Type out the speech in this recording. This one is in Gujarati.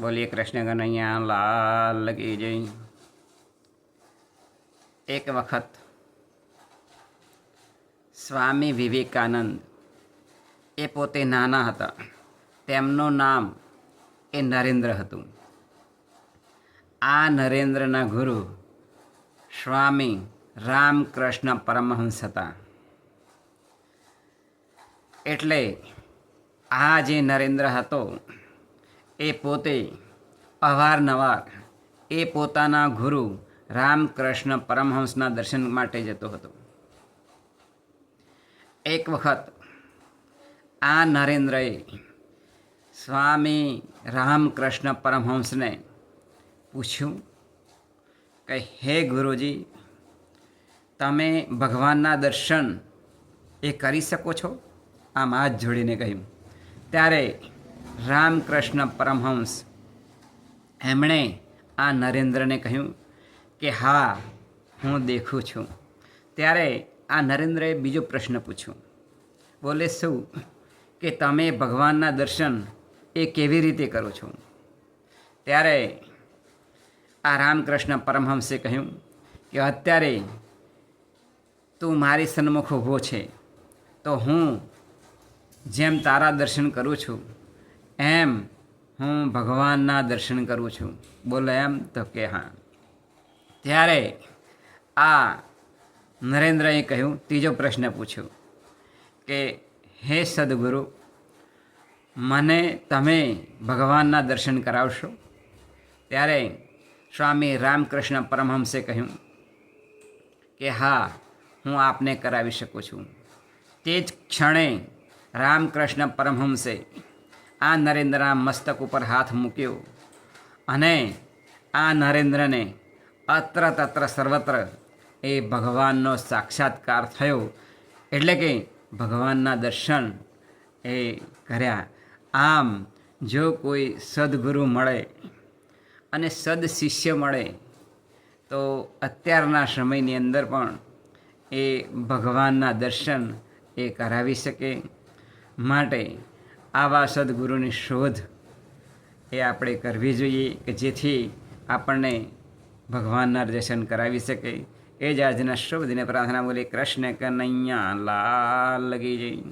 બોલીએ કૃષ્ણ કનૈયા લાલ કી જઈ. એક વખત સ્વામી વિવેકાનંદ એ પોતે નાના હતા. તેમનું નામ એ નરેન્દ્ર હતું. આ નરેન્દ્રના ગુરુ સ્વામી રામકૃષ્ણ પરમહંસ હતા. એટલે આ જે નરેન્દ્ર હતો એ પોતે અવારનવાર એ પોતાના ગુરુ રામકૃષ્ણ પરમહંસના દર્શન માટે જતો હતો. એક વખત આ નરેન્દ્રએ સ્વામી રામકૃષ્ણ પરમહંસને પૂછ્યું કે, હે ગુરુજી, તમે ભગવાનના દર્શન એ કરી શકો છો? આમ હાથ જોડીને કહ્યું. ત્યારે રામકૃષ્ણ પરમહંસ. એમણે આ નરેન્દ્રને કહ્યું કે, હા, હું દેખું છું. ત્યારે આ નરેન્દ્રએ બીજો પ્રશ્ન પૂછ્યો. બોલે, શું? કે તમે ભગવાનના દર્શન એ કેવી રીતે કરો છો? ત્યારે આ રામકૃષ્ણ પરમહંસે કહ્યું કે, અત્યારે તું મારી સન્મુખ ઊભો છે. તો હું જેમ તારા દર્શન કરું છું એમ હું ભગવાનના દર્શન કરું છું. બોલો એમ તો કે હા. ત્યારે આ નરેન્દ્રએ કહ્યું, ત્રીજો પ્રશ્ન પૂછ્યો કે, હે સદગુરુ, મને તમે ભગવાનના દર્શન કરાવશો? ત્યારે સ્વામી રામકૃષ્ણ પરમહંસે કહ્યું કે, હા, હું આપને કરાવી શકું છું. તે જ ક્ષણે રામકૃષ્ણ પરમહંસે આ નરેન્દ્રના મસ્તક ઉપર હાથ મૂક્યો. અને આ નરેન્દ્રને અત્ર તત્ર સર્વત્ર એ ભગવાનનો સાક્ષાત્કાર થયો. એટલે કે ભગવાનના દર્શન એ કર્યા. આમ જો કોઈ સદગુરુ મળે અને સદ શિષ્ય મળે, તો અત્યારના સમયની અંદર પણ એ ભગવાનના દર્શન એ કરાવી શકે. માટે આવા સદગુરુની શોધ એ આપણે કરવી જોઈએ કે જેથી આપણને ભગવાનના દર્શન કરાવી શકે. એ જ આજના શુભ દિને પ્રાર્થના બોલી કૃષ્ણ કનૈયા લાલ લગી જઈ